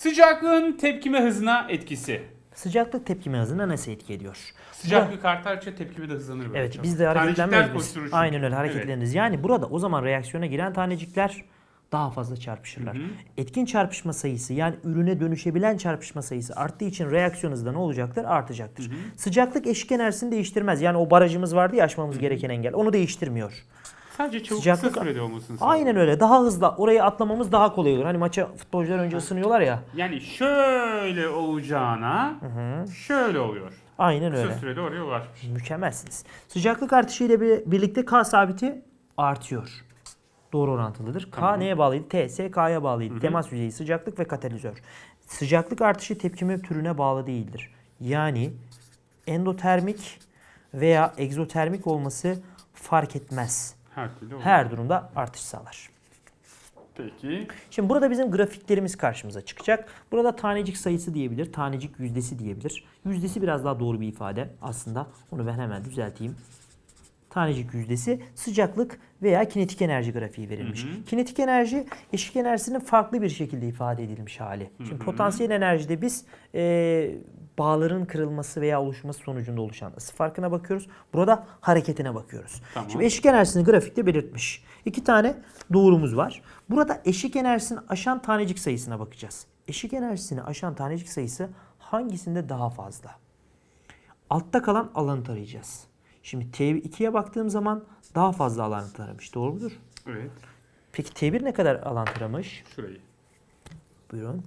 Sıcaklığın tepkime hızına etkisi. Sıcaklık tepkime hızına nasıl etki ediyor? Sıcaklık artarsa tepkime de hızlanır böyle Evet çok. biz de Tanecikler hareketlenmeyiz biz. koşturur çünkü. Aynen öyle hareketleniriz. Yani burada o zaman reaksiyona giren tanecikler daha fazla çarpışırlar. Etkin çarpışma sayısı yani ürüne dönüşebilen çarpışma sayısı arttığı için reaksiyon hızı da ne olacaktır? Artacaktır. Sıcaklık eşik enerjisini değiştirmez. Yani o barajımız vardı ya aşmamız gereken engel. Onu değiştirmiyor. Sadece çabuk Sıcaklık- kısa sürede olmasını sağlıyor. Aynen öyle. Daha hızlı. Orayı atlamamız daha kolay olur. Hani maça futbolcular önce ısınıyorlar ya. Yani şöyle olacağına şöyle oluyor. Aynen Kısa öyle. sürede oraya ulaşmış. Mükemmelsiniz. Sıcaklık artışı ile bir- birlikte K sabiti artıyor. Doğru orantılıdır. K Tamam. neye bağlıydı? T, S, K'ya bağlıydı. Temas yüzeyi, sıcaklık ve katalizör. Sıcaklık artışı tepkime türüne bağlı değildir. Yani endotermik veya egzotermik olması fark etmez. Her türlü oluyor. Her durumda artış sağlar. Peki. Şimdi burada bizim grafiklerimiz karşımıza çıkacak. Burada tanecik sayısı diyebilir, tanecik yüzdesi diyebilir. Yüzdesi biraz daha doğru bir ifade aslında. Onu ben hemen düzelteyim. Tanecik yüzdesi sıcaklık veya kinetik enerji grafiği verilmiş. Kinetik enerji eşik enerjisinin farklı bir şekilde ifade edilmiş hali. Şimdi potansiyel enerjide biz e, bağların kırılması veya oluşması sonucunda oluşan ısı farkına bakıyoruz. Burada hareketine bakıyoruz. Tamam. Şimdi eşik enerjisini grafikte belirtmiş. İki tane doğrumuz var. Burada eşik enerjisini aşan tanecik sayısına bakacağız. Eşik enerjisini aşan tanecik sayısı hangisinde daha fazla? Altta kalan alanı tarayacağız. Şimdi T2'ye baktığım zaman daha fazla alanı taramış. Doğru mudur? Evet. Peki T1 ne kadar alan taramış? Şurayı. Buyurun.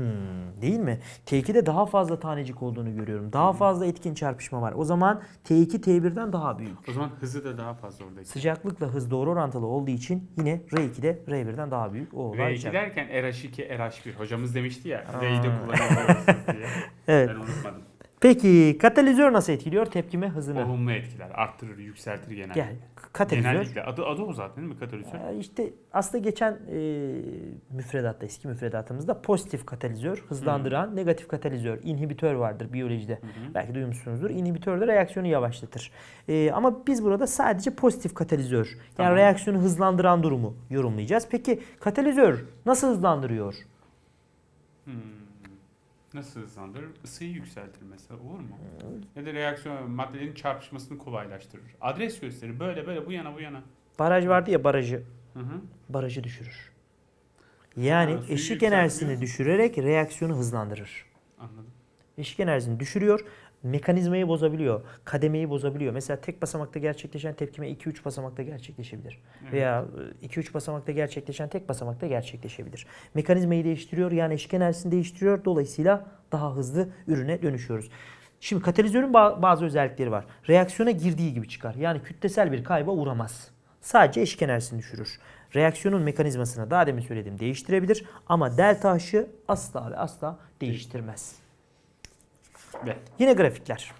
Hmm, değil mi? T2'de daha fazla tanecik olduğunu görüyorum. Daha fazla etkin çarpışma var. O zaman T2 T1'den daha büyük. O zaman hızı da daha fazla oradaki. Sıcaklıkla hız doğru orantılı olduğu için yine R2'de R1'den daha büyük. O olay R2 içer. derken RH2, RH1. Hocamız demişti ya. R'yi de kullanabiliyoruz diye. Evet. Ben unutmadım. Peki katalizör nasıl etkiliyor tepkime hızını? Olumlu etkiler. Arttırır, yükseltir genelde. Gel. Katalizör. Genellikle. Adı, adı o zaten değil mi katalizör? Ee, İşte aslında geçen e, müfredatta, eski müfredatımızda pozitif katalizör, hızlandıran, negatif katalizör, inhibitör vardır biyolojide. Belki duymuşsunuzdur. İnhibitör de reaksiyonu yavaşlatır. E, ama biz burada sadece pozitif katalizör, yani Tamam. reaksiyonu hızlandıran durumu yorumlayacağız. Peki katalizör nasıl hızlandırıyor? Hmm. Nasıl hızlandırır? Isıyı yükseltir mesela olur mu? Ya da reaksiyon maddelerin çarpışmasını kolaylaştırır. Adres gösterir. Böyle böyle bu yana bu yana. Baraj vardı ya barajı, Hı hı. barajı düşürür. Yani Ha, eşik enerjisini düşürerek reaksiyonu hızlandırır. Anladım. Eşik enerjisini düşürüyor. Mekanizmayı bozabiliyor. Kademeyi bozabiliyor. Mesela tek basamakta gerçekleşen tepkime 2-3 basamakta gerçekleşebilir. Evet. Veya 2-3 basamakta gerçekleşen tek basamakta gerçekleşebilir. Mekanizmayı değiştiriyor. Yani eşik enerjisini değiştiriyor. Dolayısıyla daha hızlı ürüne dönüşüyoruz. Şimdi katalizörün ba- bazı özellikleri var. Reaksiyona girdiği gibi çıkar. Yani kütlesel bir kayba uğramaz. Sadece eşik enerjisini düşürür. Reaksiyonun mekanizmasını daha demin söylediğim değiştirebilir ama delta H'ı asla ve asla değiştirmez. Ve Yine grafikler.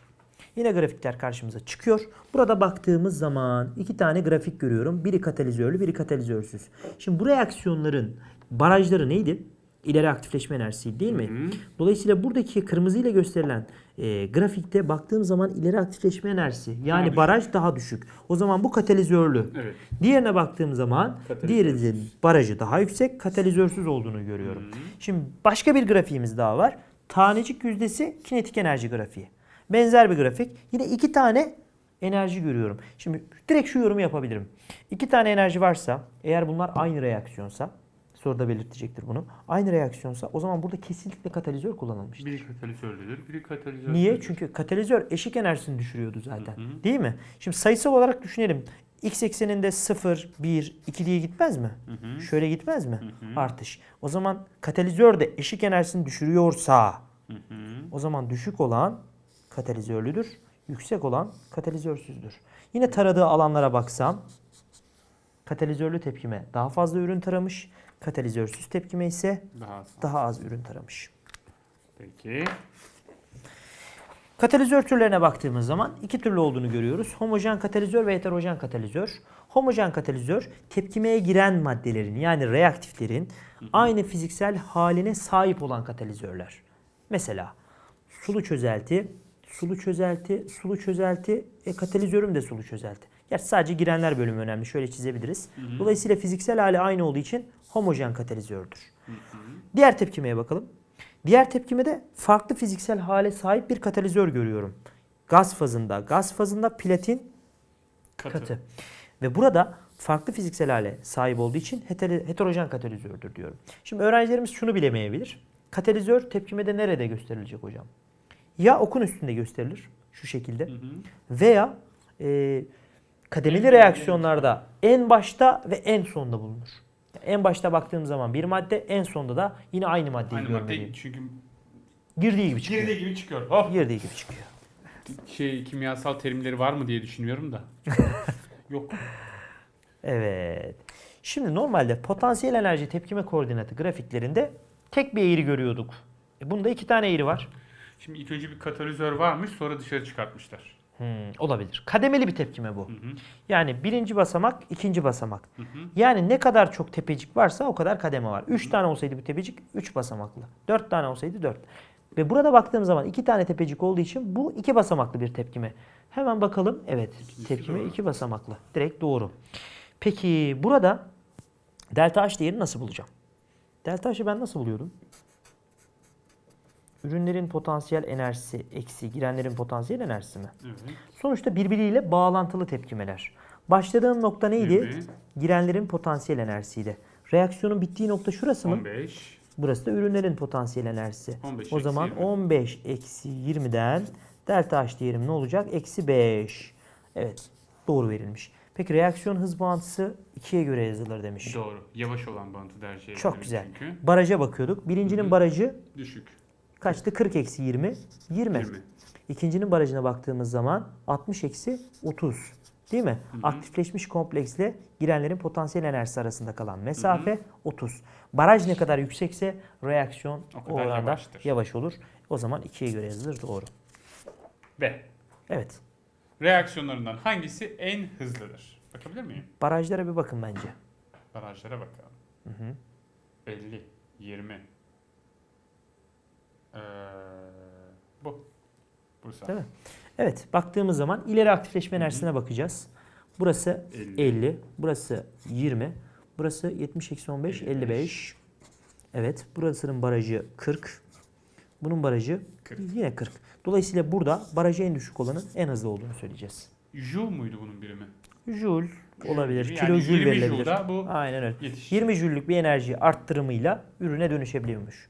Yine grafikler karşımıza çıkıyor. Burada baktığımız zaman iki tane grafik görüyorum. Biri katalizörlü, biri katalizörsüz. Şimdi bu reaksiyonların barajları neydi? İleri aktifleşme enerjisi değil mi? Dolayısıyla buradaki kırmızı ile gösterilen e, grafikte baktığım zaman ileri aktifleşme enerjisi yani düşük. baraj daha düşük. O zaman bu katalizörlü. evet. Diğerine baktığım zaman diğerinin barajı daha yüksek, katalizörsüz olduğunu görüyorum. Şimdi başka bir grafiğimiz daha var. Tanecik yüzdesi kinetik enerji grafiği. Benzer bir grafik. Yine iki tane enerji görüyorum. Şimdi direkt şu yorumu yapabilirim. İki tane enerji varsa, eğer bunlar aynı reaksiyonsa, soruda belirtecektir bunu. Aynı reaksiyonsa o zaman burada kesinlikle katalizör kullanılmıştır. Biri katalizörlüdür, biri katalizör. Niye? Çünkü katalizör eşik enerjisini düşürüyordu zaten. Değil mi? Şimdi sayısal olarak düşünelim. X ekseninde 0, 1, 2 diye gitmez mi? Şöyle gitmez mi? Artış. O zaman katalizör de eşik enerjisini düşürüyorsa o zaman düşük olan katalizörlüdür. Yüksek olan katalizörsüzdür. Yine taradığı alanlara baksam katalizörlü tepkime daha fazla ürün taramış. Katalizörsüz tepkime ise Daha az. daha az ürün taramış. Peki. Katalizör türlerine baktığımız zaman iki türlü olduğunu görüyoruz. Homojen katalizör ve heterojen katalizör. Homojen katalizör tepkimeye giren maddelerin yani reaktiflerin aynı fiziksel haline sahip olan katalizörler. Mesela sulu çözelti, sulu çözelti, sulu çözelti, e, katalizörüm de sulu çözelti. Gerçi sadece girenler bölümü önemli. Şöyle çizebiliriz. Dolayısıyla fiziksel hali aynı olduğu için homojen katalizördür. Diğer tepkimeye bakalım. Diğer tepkimede farklı fiziksel hale sahip bir katalizör görüyorum. Gaz fazında, gaz fazında platin Katı. katı. Ve burada farklı fiziksel hale sahip olduğu için heter- heterojen katalizördür diyorum. Şimdi öğrencilerimiz şunu bilemeyebilir. Katalizör tepkimede nerede gösterilecek hocam? Ya okun üstünde gösterilir şu şekilde Hı hı. veya e, kademeli En- reaksiyonlarda en başta ve en sonda bulunur. En başta baktığım zaman bir madde, en sonda da yine aynı maddeyi Aynı madde görmeliyim. çünkü Girdiği gibi çıkıyor. girdiği gibi çıkıyor. Hop. Girdiği gibi çıkıyor. Şey kimyasal terimleri var mı diye düşünüyorum da. Yok. Evet. Şimdi normalde potansiyel enerji tepkime koordinatı grafiklerinde tek bir eğri görüyorduk. E bunda iki tane eğri var. Şimdi ilk önce bir katalizör varmış sonra dışarı çıkartmışlar. Hmm, olabilir. Kademeli bir tepkime bu. Hı hı. Yani birinci basamak, ikinci basamak. Hı hı. Yani ne kadar çok tepecik varsa o kadar kademe var. 3 tane olsaydı bu tepecik 3 basamaklı. 4 tane olsaydı 4. Ve burada baktığım zaman 2 tane tepecik olduğu için bu 2 basamaklı bir tepkime. Hemen bakalım. Evet İkincisi tepkime doğru. 2 basamaklı. Direkt doğru. Peki burada delta H değerini nasıl bulacağım? Delta H'ı ben nasıl buluyordum? Ürünlerin potansiyel enerjisi eksi girenlerin potansiyel enerjisi mi? Evet. Sonuçta birbiriyle bağlantılı tepkimeler. Başladığım nokta neydi? 20, Girenlerin potansiyel enerjisiydi. Reaksiyonun bittiği nokta şurası mı? 15. Burası da ürünlerin potansiyel enerjisi. 15 o zaman eksi 20. 15 eksi 20'den delta H değerim ne olacak? Eksi 5. Evet doğru verilmiş. Peki reaksiyon hız bağıntısı 2'ye göre yazılır demiş. Doğru. Yavaş olan bantı tercih Çok güzel. çünkü. Baraja bakıyorduk. Birincinin Hı hı. barajı Düşük. Kaçtı? 40 eksi 20. 20. 20. İkincinin barajına baktığımız zaman 60 eksi 30. Değil mi? Hı hı. Aktifleşmiş kompleksle girenlerin potansiyel enerjisi arasında kalan mesafe 30. Baraj ne kadar yüksekse reaksiyon O o, oranda yavaştır. yavaş olur. O zaman 2'ye göre yazılır doğru. Ve Evet. reaksiyonlarından hangisi en hızlıdır? Bakabilir miyim? Barajlara bir bakın bence. Barajlara bakalım. Hı hı. 50, 20. Ee, bu. Bursa. Değil mi? Evet baktığımız zaman ileri aktifleşme enerjisine bakacağız. Burası 50. 50, burası 20, burası 70 eksi 15, 55. 55. Evet burasının barajı 40, bunun barajı 40. yine 40. Dolayısıyla burada barajı en düşük olanın en hızlı olduğunu söyleyeceğiz. Joule muydu bunun birimi? Joule olabilir, kilo Yani joule 20 verilebilir. bu Aynen öyle. Yetiş. 20 jüllük bir enerji arttırımıyla ürüne dönüşebiliyormuş.